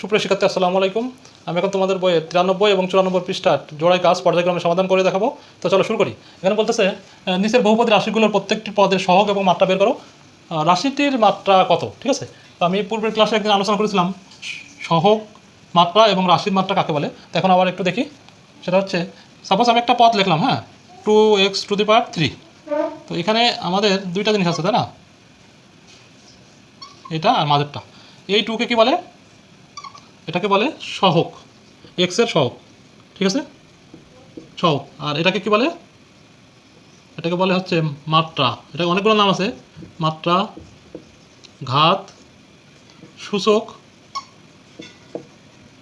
সুপ্রিয় শিক্ষার্থী, আসসালামু আলাইকুম। আমি এখন তোমাদের বইয়ের তিরানব্বই এবং চুরানব্বই পৃষ্ঠার জোড়ায় কাজ পর্যায়ক্রমে সমাধান করে দেখাবো। তো চলো শুরু করি। এখানে বলতেছে নিচের বহুপদী রাশিগুলোর প্রত্যেকটি পদের সহগ এবং মাত্রা বের করো। রাশিটির মাত্রা কত? ঠিক আছে? তো আমি পূর্বের ক্লাসে একদিন আলোচনা করেছিলাম, সহগ, মাত্রা এবং রাশির মাত্রা কাকে বলে? তো এখন আবার একটু দেখি। সেটা হচ্ছে সাপোজ আমি একটা পদ লিখলাম হ্যাঁ? Two x to the power three তো এখানে আমাদের দুইটা জিনিস আছে, তাই না? এটা আর মাঝেরটা। এই টুকে কি বলে? এটাকে বলে সহক এক্সের সহক, ঠিক আছে? সহক, আর এটাকে কি বলে? এটাকে বলে হচ্ছে মাত্রা, এটা অনেকগুলো নাম আছে, মাত্রা, ঘাত, সূচক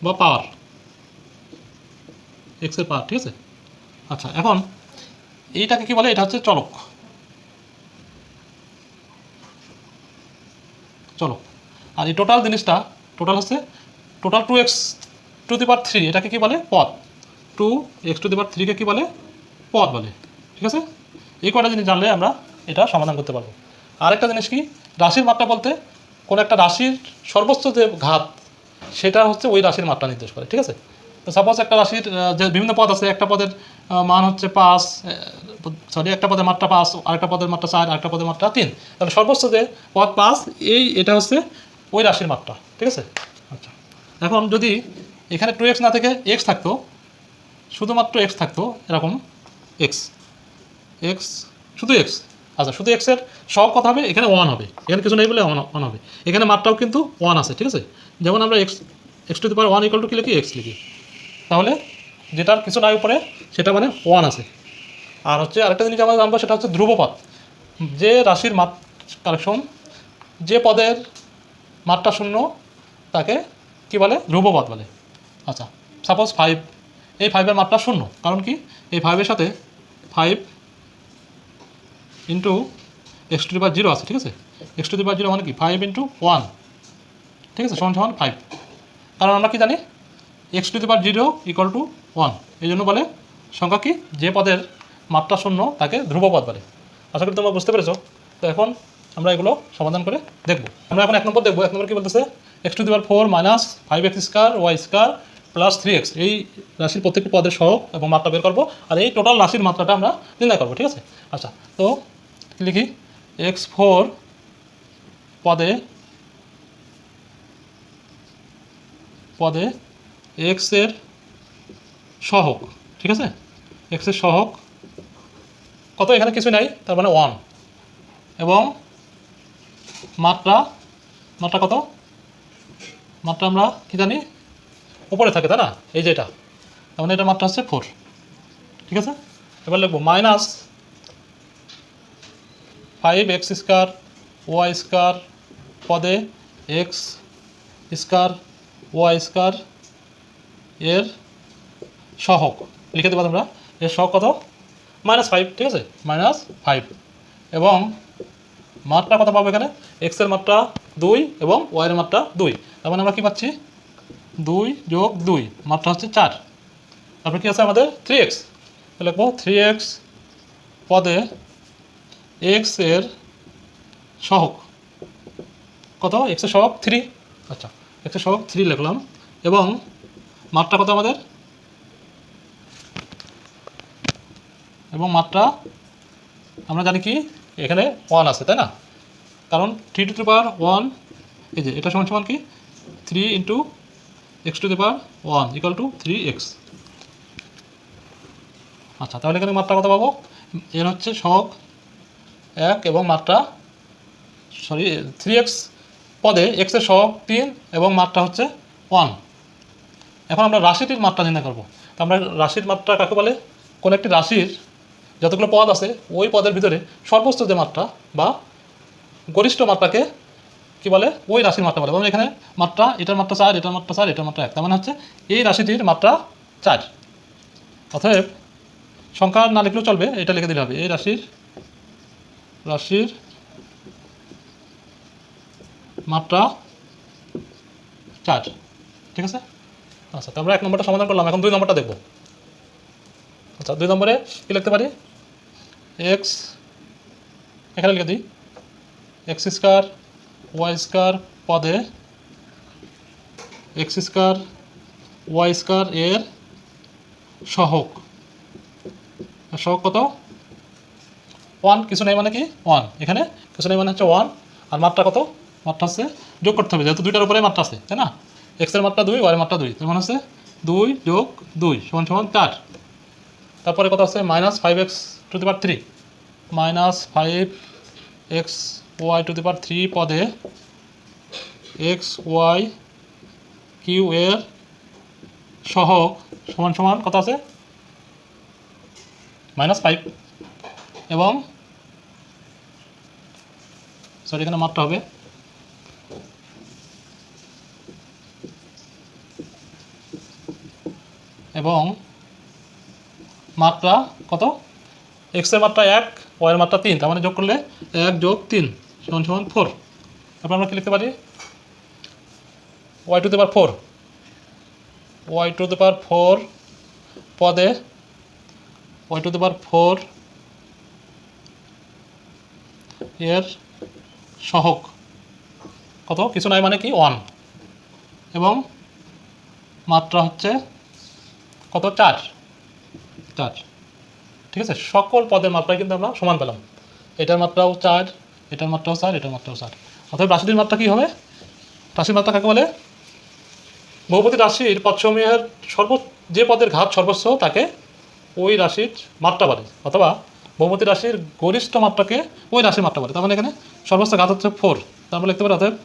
বা পাওয়ার এক্সের পাওয়ার, ঠিক আছে? আচ্ছা এখন এইটাকে কি বলে? এটা হচ্ছে চলক। চলো আর এই টোটাল জিনিসটা টোটাল হচ্ছে total two x to the power three এটাকে কী বলে? পদ two x to the power থ্রিকে কী বলে? পদ বলে। ঠিক আছে? এই কটা জিনিস জানলে আমরা এটা সমাধান করতে পারব। আরেকটা জিনিস কি? রাশির মাত্রা বলতে কোনো একটা রাশির সর্বোচ্চ যে ঘাত, সেটা হচ্ছে ওই রাশির মাত্রা নির্দেশ করে। ঠিক আছে? তো সাপোজ একটা রাশির যে বিভিন্ন পদ আছে, একটা পদের মান হচ্ছে পাঁচ সরি একটা পদের মাত্রা পাঁচ, আরেকটা পদের মাত্রা চার, আরেকটা পদের মাত্রা তিন। তাহলে সর্বোচ্চ যে পদ পাঁচ, এই, এটা হচ্ছে ওই রাশির মাত্রা ঠিক আছে? এখন যদি এখানে টু এক্স না থেকে এক্স থাকতো, শুধুমাত্র এক্স থাকতো এরকম এক্স এক্স শুধু এক্স আচ্ছা শুধু এক্সের সব কথা হবে? এখানে ওয়ান হবে। এখানে কিছু নেই বলে ওয়ান হবে। এখানে মাত্রাও কিন্তু ওয়ান আছে, ঠিক আছে? যেমন আমরা x x to power one equal to কি লিখি? এক্স লিখি। তাহলে যেটার কিছু নাই উপরে, সেটা মানে ওয়ান আছে। আর হচ্ছে আরেকটা জিনিস আমরা জানব, সেটা হচ্ছে ধ্রুবপদ যে রাশির মাত কারেকশন যে পদের মাত্রা শূন্য, তাকে কি বলে? ধ্রুবপদ বলে। আচ্ছা সাপোজ ফাইভ এই ফাইভের মাত্রা শূন্য। কারণ কি? এই ফাইভের সাথে five into x to the zero আছে, ঠিক আছে? এক্স টু দি জিরো মানে কি? ফাইভ ইন্টু ওয়ান ঠিক আছে? সমান সমান ফাইভ কারণ আমরা কি জানি? X to the zero equal to one এই জন্য বলে সংখ্যা কি? যে পদের মাত্রা শূন্য, তাকে ধ্রুবপদ বলে। আশা করি তোমরা বুঝতে পেরেছ। তো এখন আমরা এগুলো সমাধান করে দেখব। আমরা এখন এক নম্বর দেখব। এক নম্বর কি বলতেছে? X to the power four minus five x square y square plus three x এই রাশির প্রত্যেকটি পদের সহগ এবং মাত্রা বের করব আর এই টোটাল রাশির মাত্রাটা আমরা নির্ণয় করব, ঠিক আছে? আচ্ছা তো লিখি? এক্স ফোর পদে পদে এক্সের সহগ, ঠিক আছে? এক্সের সহগ কত? এখানে কিছু নাই, তার মানে ওয়ান এবং মাত্রা মাত্রা কত? মাত্রা আমরা কি জানি উপরে থাকে, তাই না? এই যে এটা। তার মানে এটা মাত্রা হচ্ছে ফোর ঠিক আছে? এবার লিখব minus five x square y square পদে এক্স স্কোয়ার ওয়াই স্কোয়ার এর সহগ। লিখে দেবো তোমরা। এর সহগ কত? মাইনাস ফাইভ ঠিক আছে? মাইনাস ফাইভ এবং মাত্রা কত পাবো এখানে? এক্সের মাত্রা দুই এবং ওয়াইয়ের মাত্রা দুই। তার মানে আমরা কী পাচ্ছি? দুই যোগ দুই, মাত্রা হচ্ছে চার। তারপর কী আছে আমাদের? থ্রি এক্স লিখব থ্রি এক্স পদে এক্সের সহক কত? এক্সের সহক থ্রি আচ্ছা এক্সের সহক থ্রি লিখলাম। এবং মাত্রা কত আমাদের? এবং মাত্রা আমরা জানি কি? এখানে ওয়ান আছে, তাই না? কারণ three to the power one এই যে এটা সমান সমান কি? Three into x to the power one equal to three x আচ্ছা তাহলে এখানে মাত্রা কত পাবো? এর হচ্ছে সহগ এক এবং মাত্রা সরি থ্রি এক্স পদে এক্সের সহগ তিন এবং মাত্রা হচ্ছে ওয়ান এখন আমরা রাশিটির মাত্রা নির্ণয় করব। তো আমরা রাশির মাত্রা কাকে বলে? কোনো একটি রাশির যতগুলো পদ আছে, ওই পদের ভিতরে সর্বোচ্চ যে মাত্রা বা গরিষ্ঠ মাত্রাকে কি বলে? ওই রাশির মাত্রা বলে। যেমন এখানে মাত্রা, এটার মাত্রা চার, এটার মাত্রা চার, এটার মাত্রা এক। তার মানে হচ্ছে এই রাশিটির মাত্রা চার। অতএব সংখ্যা না লিখলেও চলবে, এটা লিখে দিলে হবে। এই রাশির রাশির মাত্রা চার। ঠিক আছে? আচ্ছা তো আমরা এক নম্বরটা সমাধান করলাম। এখন দুই নম্বরটা দেখব। আচ্ছা দুই নম্বরে কী লিখতে পারি? এক্স, এখানে লিখে দিই। এক্স স্কোয়ার, ওয়াই স্কোয়ার পদে এক্স স্কোয়ার, ওয়াই স্কোয়ার এর সহক সহক কত? ওয়ান, কিছু নেই মানে কি? ওয়ান। এখানে কিছু নেই মানে হচ্ছে ওয়ান। আর মাত্রা কত? মাত্রা হচ্ছে যোগ করতে হবে, যেহেতু দুইটার উপরে মাত্রা আছে, তাই না? এক্সের মাত্রা দুই, ওয়াই মাত্রা দুই, তার মানে হচ্ছে দুই যোগ দুই, সমান সমান চার। তারপরে কত আছে? Minus five x to the three minus five x y to the power three পদে এক্স ওয়াই কিউ এর সহগ সমান সমান কত আছে? মাইনাস ফাইভ এবং সরি এখানে মাত্রা হবে। এবং মাত্রা কত? এক্সের মাত্রা এক ওয়ের মাত্রা তিন। তার মানে যোগ করলে এক যোগ তিন। সমান সমান ফোর তারপর আমরা কি লিখতে পারি? Y to the power four y to the power four পদে y to the power four এর সহক কত? কিছু নাই মানে কি? ওয়ান এবং মাত্রা হচ্ছে কত? চার। চার। ঠিক আছে? সকল পদের মাত্রায় কিন্তু আমরা সমান পেলাম। এটার মাত্রাও চার এটার মাত্রাও চার এটার মাত্রাও চার অর্থাৎ রাশিটির মাত্রা কী হবে? রাশির মাত্রা কাকে বলে? বহুপতি রাশির পদসমূহের সর্ব যে পদের ঘাত সর্বোচ্চ তাকে ওই রাশির মাত্রা বলে। অথবা বহুপতি রাশির গরিষ্ঠ মাত্রাকে ওই রাশির মাত্রা বলে। তার মানে এখানে সর্বোচ্চ ঘাত হচ্ছে ফোর তারপরে লিখতে পারি অতএব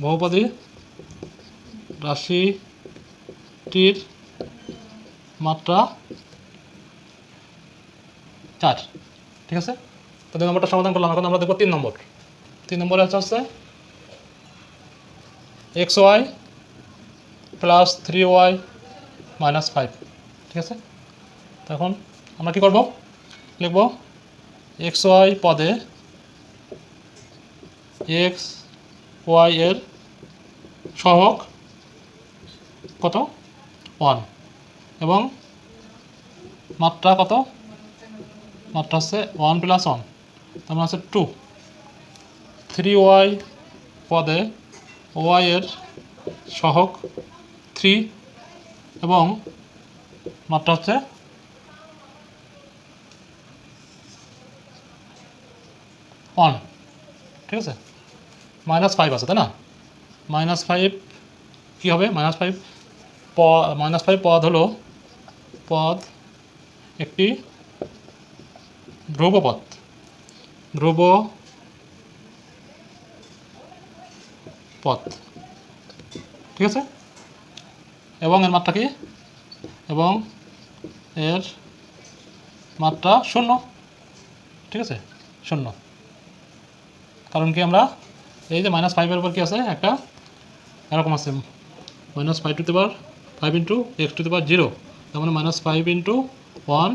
বহুপদী রাশিটির মাত্রা চার, ঠিক আছে? তো দুই নম্বরটা সমাধান করলাম, এখন আমরা দেখব তিন নম্বর। তিন নম্বরে হচ্ছে হচ্ছে x y plus three y minus five, ঠিক আছে? তো এখন আমরা কী করব? লিখব এক্স ওয়াই পদে এক্স ওয়াই এর সহক কত? ওয়ান, এবং মাত্রা কত? মাত্রা হচ্ছে ওয়ান প্লাস ওয়ান তার মানে হচ্ছে টু থ্রি ওয়াই পদে ওয়াই এর সহক থ্রি এবং মাত্রা হচ্ছে ওয়ান ঠিক আছে? মাইনাস ফাইভ আছে, তাই না? মাইনাস ফাইভ কী হবে? মাইনাস ফাইভ প মাইনাস ফাইভ পদ হলো পদ একটি ধ্রুবপদ ধ্রুব পথ ঠিক আছে? এবং এর মাত্রা কি? এবং এর মাত্রা শূন্য। ঠিক আছে? শূন্য। কারণ কি আমরা এই যে মাইনাস ফাইভের উপর কি আছে? একটা এরকম আছে। Minus five to power five into x to power zero তার মানে minus five into one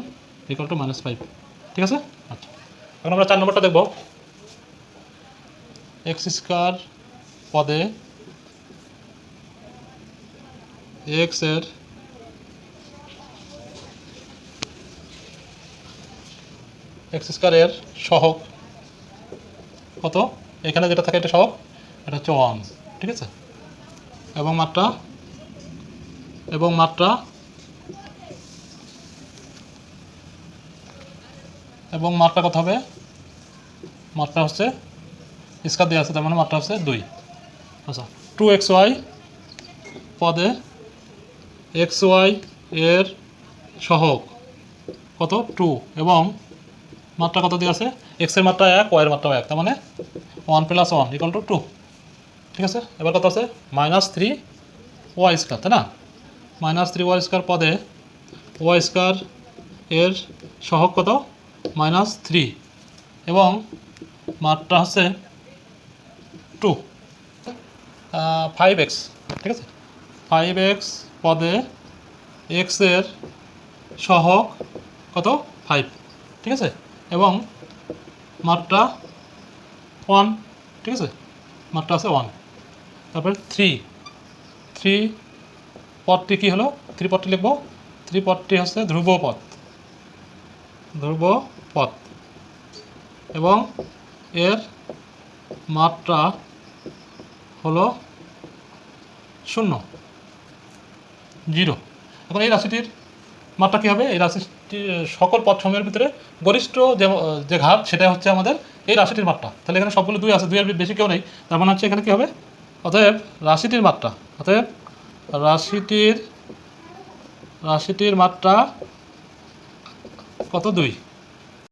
equal to minus five ঠিক আছে? আচ্ছা এখন আমরা চার নম্বরটা দেখব। এক্স স্কোয়ার পদে এক্সের এক্স স্কোয়ারের সহক কত? এখানে যেটা থাকে এটা সহক এটা হচ্ছে ওয়ান ঠিক আছে? এবং মাত্রা এবং মাত্রা এবং মাত্রা কত হবে? মাত্রা হচ্ছে স্কার দেওয়া আছে, তার মানে মাত্রা হচ্ছে দুই। আচ্ছা টু এক্স ওয়াই পদে এক্স ওয়াই এর সহক কত? টু এবং মাত্রা কত দিয়ে আছে? এক্সের মাত্রা এক ওয়াইয়ের মাত্রা এক, তার মানে one plus one equal to two ঠিক আছে? এবার কত আছে? মাইনাস থ্রি ওয়াই স্কোয়ার তাই না? মাইনাস থ্রি ওয়াই স্কোয়ার পদে ওয়াই স্কোয়ার এর সহগ কত? মাইনাস থ্রি এবং মাত্রা হচ্ছে টু। ফাইভ এক্স ঠিক আছে? ফাইভ এক্স পদে এক্সের সহগ কত? ফাইভ ঠিক আছে? এবং মাত্রা ওয়ান ঠিক আছে? মাত্রা আছে ওয়ান তারপরে থ্রি থ্রি পদটি কী হলো? থ্রি পদটি লিখব। থ্রি পদটি হচ্ছে ধ্রুব পদ ধ্রুব পদ এবং এর মাত্রা হলো শূন্য, জিরো। এখন এই রাশিটির মাত্রা কী হবে? এই রাশিটি, সকল পদ সময়ের ভিতরে গরিষ্ঠ যে যে ঘাত সেটা হচ্ছে আমাদের এই রাশিটির মাত্রা। তাহলে এখানে সবগুলো দুই আছে, দুইয়ের বেশি কেউ নেই। তার মানে হচ্ছে এখানে কী হবে? অতএব রাশিটির মাত্রা, অতএব রাশিটির রাশিটির মাত্রা কত দুই